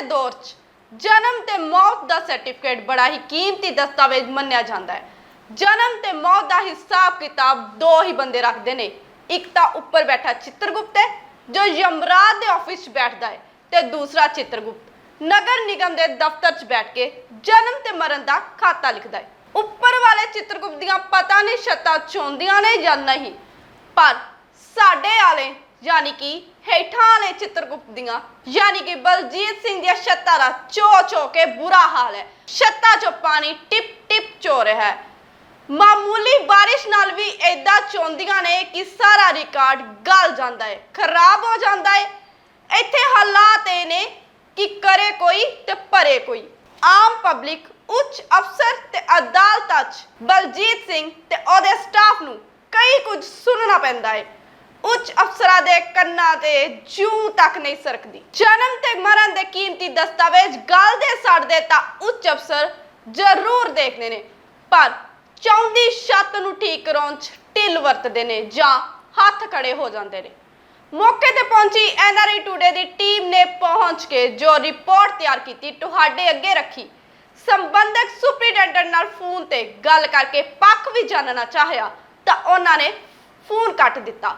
ਦੇ ਦੌਰ 'ਚ ਜਨਮ ਤੇ ਮੌਤ ਦਾ ਸਰਟੀਫਿਕੇਟ ਬੜਾ ਹੀ ਕੀਮਤੀ ਦਸਤਾਵੇਜ਼ ਮੰਨਿਆ ਜਾਂਦਾ ਹੈ। ਜਨਮ ਤੇ ਮੌਤ ਦਾ ਹਿਸਾਬ ਕਿਤਾਬ ਦੋ ਹੀ ਬੰਦੇ ਰੱਖਦੇ ਨੇ। ਇੱਕ ਤਾਂ ਉੱਪਰ ਬੈਠਾ ਚਿੱਤਰਗੁਪਤ ਹੈ, ਜੋ ਯਮਰਾਜ ਦੇ ਆਫਿਸ 'ਚ ਬੈਠਦਾ ਹੈ ਤੇ ਦੂਸਰਾ ਚਿੱਤਰਗੁਪਤ। ਨਗਰ ਨਿਗਮ ਦੇ ਦਫ਼ਤਰ 'ਚ ਬੈਠ ਕੇ ਜਨਮ ਤੇ ਮਰਨ ਦਾ ਖਾਤਾ ਲਿਖਦਾ ਹੈ। ਉੱਪਰ ਵਾਲੇ ਚਿੱਤਰਗੁਪਤ ਦੀਆਂ ਪਤਾ ਨਹੀਂ ਛੱਤਾਂ ਚੋਂਦੀਆਂ ਨੇ ਜਾਂ ਨਹੀਂ। ਪਰ ਸਾਡੇ ਯਾਨੀ ਕਿ ਹੇਠਾਂ ਨੇ ਚਿੱਤਰਗੁਪਤ ਦੀਆਂ, ਯਾਨੀ ਕਿ ਬਲਜੀਤ ਸਿੰਘ ਦੀਆਂ ਛੱਤਾਂ ਦਾ ਚੋ ਚੋ ਕੇ ਬੁਰਾ ਹਾਲ ਹੈ। ਛੱਤਾਂ 'ਚੋਂ ਪਾਣੀ ਟਿਪ ਟਿਪ ਚੋ ਰਿਹਾ ਹੈ। ਮਾਮੂਲੀ ਬਾਰਿਸ਼ ਨਾਲ ਵੀ ਐਦਾਂ ਚੋਂਦੀਆਂ ਨੇ ਕਿ ਸਾਰਾ ਰਿਕਾਰਡ ਗਲ ਜਾਂਦਾ ਹੈ, ਖਰਾਬ ਹੋ ਜਾਂਦਾ ਹੈ। ਇੱਥੇ ਹਾਲਾਤ ਇਹ ਨੇ ਕਿ ਕਰੇ ਕੋਈ ਤੇ ਭਰੇ ਕੋਈ। ਆਮ ਪਬਲਿਕ, ਉੱਚ ਅਫਸਰ ਤੇ ਅਦਾਲਤਾਂ 'ਚ ਬਲਜੀਤ ਸਿੰਘ ਤੇ ਉਹਦੇ ਸਟਾਫ ਨੂੰ ਕਈ ਕੁਝ ਸੁਣਨਾ ਪੈਂਦਾ ਹੈ। ਉੱਚ ਅਫਸਰਾਂ ਦੇ ਕੰਨਾਂ ਤੇ ਜੂ ਤੱਕ ਨਹੀਂ ਸਰਕਦੀ। ਜਨਮ ਤੇ ਮਰਨ ਦੇ ਕੀਮਤੀ ਦਸਤਾਵੇਜ਼ ਗੱਲ ਦੇ ਸੜਦੇ ਤਾਂ ਉੱਚ ਅਫਸਰ ਜ਼ਰੂਰ ਦੇਖਦੇ ਨੇ, ਪਰ ਚੌਂਦੀ ਛੱਤ ਨੂੰ ਠੀਕ ਕਰਾਉਣ 'ਚ ਢਿੱਲ ਵਰਤਦੇ ਨੇ ਜਾਂ ਹੱਥ ਖੜੇ ਹੋ ਜਾਂਦੇ ਨੇ। ਮੌਕੇ ਤੇ ਪਹੁੰਚੀ ਐਨਆਰਆਈ ਟੂਡੇ ਦੀ ਟੀਮ ਨੇ ਪਹੁੰਚ ਕੇ ਜੋ ਰਿਪੋਰਟ ਤਿਆਰ ਕੀਤੀ, ਤੁਹਾਡੇ ਅੱਗੇ ਰੱਖੀ। ਸੰਬੰਧਕ ਸੁਪਰੀਡੈਂਟੈਂਟ ਨਾਲ ਫੋਨ ਤੇ ਗੱਲ ਕਰਕੇ ਪੱਖ ਵੀ ਜਾਣਨਾ ਚਾਹਿਆ, ਤਾਂ ਉਹਨਾਂ ਨੇ ਫੋਨ ਕੱਟ ਦਿੱਤਾ।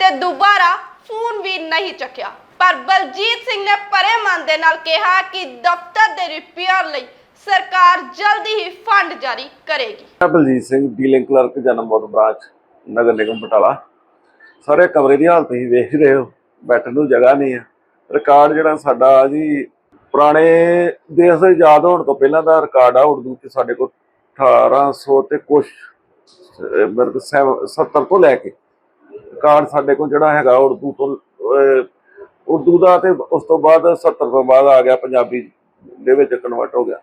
ਤੇ ਦੁਬਾਰਾ ਫੋਨ ਵੀ ਨਹੀਂ ਚੱਕਿਆ। ਪਰ ਬਲਜੀਤ ਸਿੰਘ ਨੇ ਪਰੇ ਮਨ ਦੇ ਨਾਲ ਕਿਹਾ ਕਿ ਦਫ਼ਤਰ ਦੇ ਰਿਪੇਅਰ ਲਈ ਸਰਕਾਰ ਜਲਦੀ ਹੀ ਫੰਡ ਜਾਰੀ ਕਰੇਗੀ। ਮੈਂ ਬਲਜੀਤ ਸਿੰਘ ਡੀਲਿੰਗ ਕਲਰਕ ਜਨਮਬੋਧ ਬ੍ਰਾਂਚ ਨਗਰ ਨਿਗਮ ਬਟਾਲਾ। ਸਾਰੇ ਕਮਰੇ ਦੀ ਹਾਲਤ ਹੀ ਵੇਖ ਰਹੇ ਹੋ ਬੈਠਣ ਨੂੰ ਜਗ੍ਹਾ ਨਹੀਂ ਹੈ ਰਿਕਾਰਡ ਜਿਹੜਾ ਸਾਡਾ ਜੀ ਪੁਰਾਣੇ ਦੇਸ਼ ਦੇ ਆਜ਼ਾਦ ਹੋਣ ਤੋਂ ਪਹਿਲਾਂ ਦਾ ਰਿਕਾਰਡ ਆ ਉਰਦੂ ਤੇ ਸਾਡੇ ਕੋਲ 1800 ਤੇ ਕੁਛ ਅਹ, ਮੇਰੇ ਕੋਲ ਸੈਵ- 70 ਤੋਂ ਲੈ ਕੇ ਰਿਕਾਰਡ ਸਾਡੇ ਕੋਲ ਜਿਹੜਾ ਹੈਗਾ, ਉਰਦੂ ਤੋਂ ਉਰਦੂ ਦਾ ਤੇ ਉਸ ਤੋਂ ਬਾਅਦ 70 ਤੋਂ ਬਾਅਦ ਆ ਗਿਆ, ਪੰਜਾਬੀ ਦੇ ਵਿੱਚ ਕਨਵਰਟ ਹੋ ਗਿਆ।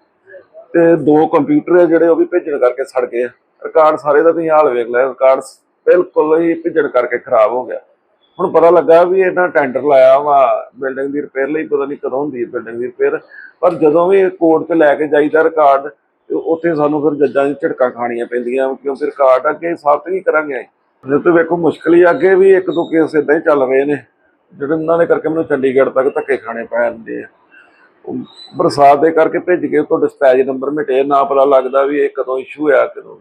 ਤੇ ਦੋ ਕੰਪਿਊਟਰ ਆ ਜਿਹੜੇ ਉਹ ਵੀ ਭੇਜਣ ਕਰਕੇ ਸੜ ਗਏ ਰਿਕਾਰਡ ਸਾਰੇ ਦਾ ਤੁਸੀਂ ਹਾਲ ਵੇਖ ਲਿਆ ਰਿਕਾਰਡ ਬਿਲਕੁਲ ਹੀ ਭੇਜਣ ਕਰਕੇ ਖਰਾਬ ਹੋ ਗਿਆ। ਹੁਣ ਪਤਾ ਲੱਗਾ ਵੀ ਇਹਨਾਂ ਟੈਂਡਰ ਲਾਇਆ ਵਾ ਬਿਲਡਿੰਗ ਦੀ ਰਿਪੇਅਰ ਲਈ, ਪਤਾ ਨਹੀਂ ਕਦੋਂ ਹੁੰਦੀ ਹੈ ਬਿਲਡਿੰਗ ਦੀ ਰਿਪੇਅਰ ਪਰ ਜਦੋਂ ਵੀ ਕੋਰਟ ਤੇ ਲੈ ਕੇ ਜਾਈਦਾ ਰਿਕਾਰਡ ਤੇ ਉੱਥੇ ਸਾਨੂੰ ਫਿਰ ਜੱਜਾਂ ਦੀ ਝਟਕਾਂ ਖਾਣੀਆਂ ਪੈਂਦੀਆਂ, ਕਿਉਂਕਿ ਰਿਕਾਰਡ ਅੱਗੇ ਸਾਬਤ ਨਹੀਂ ਕਰਾਂਗੇ ਜੇ ਤੇ ਵੇਖੋ ਮੁਸ਼ਕਲ ਹੀ ਆ, ਅੱਗੇ ਵੀ ਇੱਕ ਦੋ ਕੇਸ ਇਦਾਂ ਹੀ ਚੱਲ ਰਹੇ ਨੇ। ਜਿਹੜੇ ਉਹਨਾਂ ਦੇ ਕਰਕੇ ਮੈਨੂੰ ਚੰਡੀਗੜ੍ਹ ਤੱਕ ਧੱਕੇ ਖਾਣੇ ਪੈ ਜਾਂਦੇ ਆ। ਬਰਸਾਤ ਦੇ ਕਰਕੇ ਭੇਜ ਕੇ ਤੋਂ ਡਿਸਪੈਚ ਨੰਬਰ ਮਿਟੇ ਨਾ ਪਤਾ ਲੱਗਦਾ ਵੀ ਇਹ ਕਦੋਂ ਇਸ਼ੂ ਹੋਇਆ ਕਦੋਂ।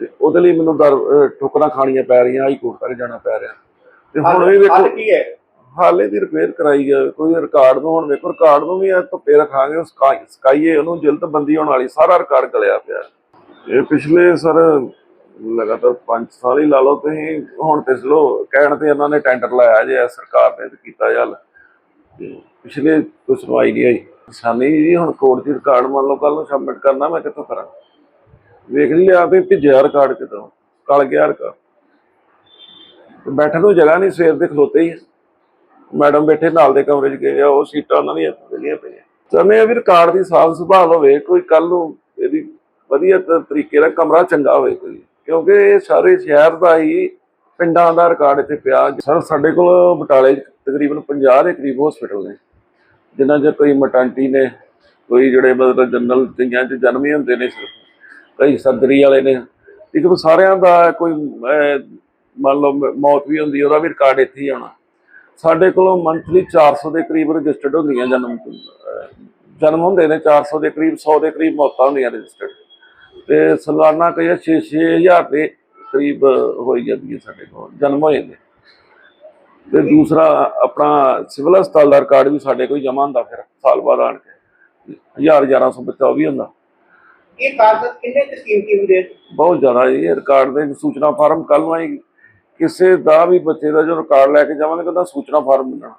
ਤੇ ਉਹਦੇ ਲਈ ਮੈਨੂੰ ਦਰ ਠੋਕਰਾਂ ਖਾਣੀਆਂ ਪੈ ਰਹੀਆਂ ਹਾਈ ਕੋਰਟ ਤੱਕ ਜਾਣਾ ਪੈ ਰਿਹਾ। ਤੇ ਹੁਣ ਵੀ ਵੇਖੋ ਕੀ ਹੈ? ਹਾਲੇ ਦੀ ਰਿਪੇਅਰ ਕਰਾਈ ਜਾਵੇ ਕੋਈ ਰਿਕਾਰਡ ਨੂੰ ਹੁਣ ਵੇਖੋ ਰਿਕਾਰਡ ਨੂੰ ਵੀ ਇਹ ਧੁੱਪੇ ਰੱਖਾਂਗੇ ਸਕਾਈਏ ਉਹਨੂੰ ਜਲਦ ਬੰਦੀ ਹੋਣ ਵਾਲੀ ਸਾਰਾ ਰਿਕਾਰਡ ਗਲਿਆ ਪਿਆ। ਇਹ ਪਿਛਲੇ ਸਰ ਲਗਾਤਾਰ 5 ਸਾਲ ਹੀ ਲਾ ਲਓ ਤੁਸੀਂ, ਹੁਣ ਤੇ ਚਲੋ, ਕਹਿਣ ਤੇ ਇਹਨਾਂ ਨੇ ਟੈਂਡਰ ਲਾਇਆ ਜੇ, ਸਰਕਾਰ ਨੇ ਕੀਤਾ ਚੱਲ ਪਿਛਲੇ ਕੋਈ ਸੁਣਵਾਈ ਨਹੀਂ ਹੋਈ ਸਾਨੀ ਜੀ, ਹੁਣ ਕੋਰਟ 'ਚ ਰਿਕਾਰਡ ਮੰਨ ਲਓ ਕੱਲ ਨੂੰ ਸਬਮਿਟ ਕਰਨਾ, ਮੈਂ ਕਿੱਥੋਂ ਕਰਾਂ? ਵੇਖ ਲਿਆ ਤੇ ਭੇਜਿਆ ਰਿਕਾਰਡ ਕਿਤੋਂ ਕਲ ਗਿਆ ਰਿਕਾਰਡ ਬੈਠਣ ਨੂੰ ਜਗ੍ਹਾ ਨਹੀਂ, ਸਵੇਰ ਦੇ ਖਲੋਤੇ ਹੀ ਮੈਡਮ ਬੈਠੇ ਨਾਲ ਦੇ ਕਮਰੇ 'ਚ ਗਏ ਆ, ਉਹ ਸੀਟਾਂ ਉਹਨਾਂ ਦੀਆਂ ਵਿਹਲੀਆਂ ਪਈਆਂ। ਚਾਹੁੰਦੇ ਵੀ ਰਿਕਾਰਡ ਦੀ ਸਾਫ਼ ਸੰਭਾਲ ਹੋਵੇ, ਕੋਈ ਕੱਲ ਨੂੰ ਇਹਦੀ ਵਧੀਆ ਤਰੀਕੇ ਨਾਲ ਕਮਰਾ ਚੰਗਾ ਹੋਵੇ ਕੋਈ। ਕਿਉਂਕਿ ਇਹ ਸਾਰੇ ਸ਼ਹਿਰ ਦਾ ਹੀ ਪਿੰਡਾਂ ਦਾ ਰਿਕਾਰਡ ਇੱਥੇ ਪਿਆ। ਸਰ, ਸਾਡੇ ਕੋਲ ਬਟਾਲੇ ਤਕਰੀਬਨ 50 ਦੇ ਕਰੀਬ ਹਸਪੀਟਲ ਨੇ, ਜਿਨ੍ਹਾਂ 'ਚ ਕੋਈ ਮਟੰਟੀ ਨੇ, ਕੋਈ ਜਿਹੜੇ ਮਤਲਬ ਜਨਰਲ ਕਈਆਂ 'ਚ ਜਨਮ ਹੀ ਹੁੰਦੇ ਨੇ ਕਈ ਸਰਜਰੀ ਵਾਲੇ ਨੇ। ਇੱਕ ਸਾਰਿਆਂ ਦਾ ਕੋਈ ਮੰਨ ਲਓ ਮੌਤ ਵੀ ਹੁੰਦੀ, ਉਹਦਾ ਵੀ ਰਿਕਾਰਡ ਇੱਥੇ ਹੀ ਆਉਣਾ। ਸਾਡੇ ਕੋਲੋਂ ਮੰਥਲੀ 400 ਦੇ ਕਰੀਬ ਰਜਿਸਟਰਡ ਹੁੰਦੀਆਂ ਜਨਮ ਜਨਮ ਹੁੰਦੇ ਨੇ 400 ਦੇ ਕਰੀਬ 100 ਦੇ ਕਰੀਬ ਮੌਤਾਂ ਹੁੰਦੀਆਂ ਰਜਿਸਟਰਡ ਤੇ ਸਾਲਾਨਾ ਕਈ 6-6000 ਦੇ ਕਰੀਬ ਹੋਈ ਜਾਂਦੀ ਹੈ ਸਾਡੇ ਕੋਲ ਜਨਮ ਹੋ ਜਾਂਦੇ। ਤੇ ਦੂਸਰਾ ਆਪਣਾ ਸਿਵਲ ਹਸਪਤਾਲ ਦਾ ਰਿਕਾਰਡ ਵੀ ਸਾਡੇ ਕੋਲ ਜਮਾ ਹੁੰਦਾ ਫਿਰ ਸਾਲ ਬਾਅਦ ਆਣ ਕੇ। 1000 1100 ਬੱਚਾ ਉਹ ਵੀ ਹੁੰਦਾ। ਇਹ ਕਾਗਜ਼ ਕਿੰਨੇ ਕੁ ਕੀਮਤੀ ਹੁੰਦੇ? ਬਹੁਤ ਜ਼ਿਆਦਾ ਜੀ ਇਹ ਰਿਕਾਰਡ ਦੇ ਸੂਚਨਾ ਫਾਰਮ ਕੱਲ ਨੂੰ ਆਈ ਕਿਸੇ ਦਾ ਵੀ ਬੱਚੇ ਦਾ ਜੋ ਰਿਕਾਰਡ ਲੈ ਕੇ ਜਾਵਾਂਗੇ ਤਾਂ ਸੂਚਨਾ ਫਾਰਮ ਮਿਲਣਾ।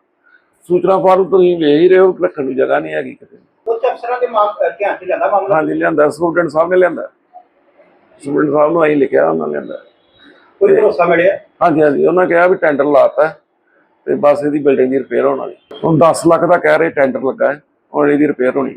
ਸੂਚਨਾ ਫਾਰਮ ਤੁਸੀਂ ਵੇਖ ਹੀ ਰਹੇ ਹੋ ਰੱਖਣ ਦੀ ਜਗ੍ਹਾ ਨਹੀਂ ਹੈਗੀ ਕਿਤੇ। ਉੱਚ ਅਫਸਰਾਂ ਦੇ ਮਾਮ ਧਿਆਨ ਚ ਲਿਆਂਦਾ ਮਾਮਲਾ? ਹਾਂਜੀ ਲਿਆਂਦਾ ਸਟੂਡੈਂਟ ਸਾਹਿਬ ਨੇ ਲਿਆਂਦਾ। ਸਟੂਡੈਂਟ ਸਾਹਿਬ ਨੂੰ ਆਈ ਲਿਖਿਆ ਉਹਨਾਂ ਨੇ ਲਿਆਂਦਾ ਕੋਈ ਭਰੋਸਾ ਮਿਲਿਆ? ਹਾਂਜੀ ਹਾਂਜੀ ਉਹਨਾਂ ਕਿਹਾ ਵੀ ਟੈਂਡਰ ਲਾਤਾ ਤੇ ਬਸ ਇਹਦੀ ਬਿਲਡਿੰਗ ਦੀ ਰਿਪੇਅਰ ਹੋਣ ਹੁਣ 10 ਲੱਖ ਦਾ ਕਹਿ ਰਹੇ ਟੈਂਡਰ ਲੱਗਾ ਹੈ ਹੁਣ ਇਹਦੀ ਰਿਪੇਅਰ ਹੋਣੀ।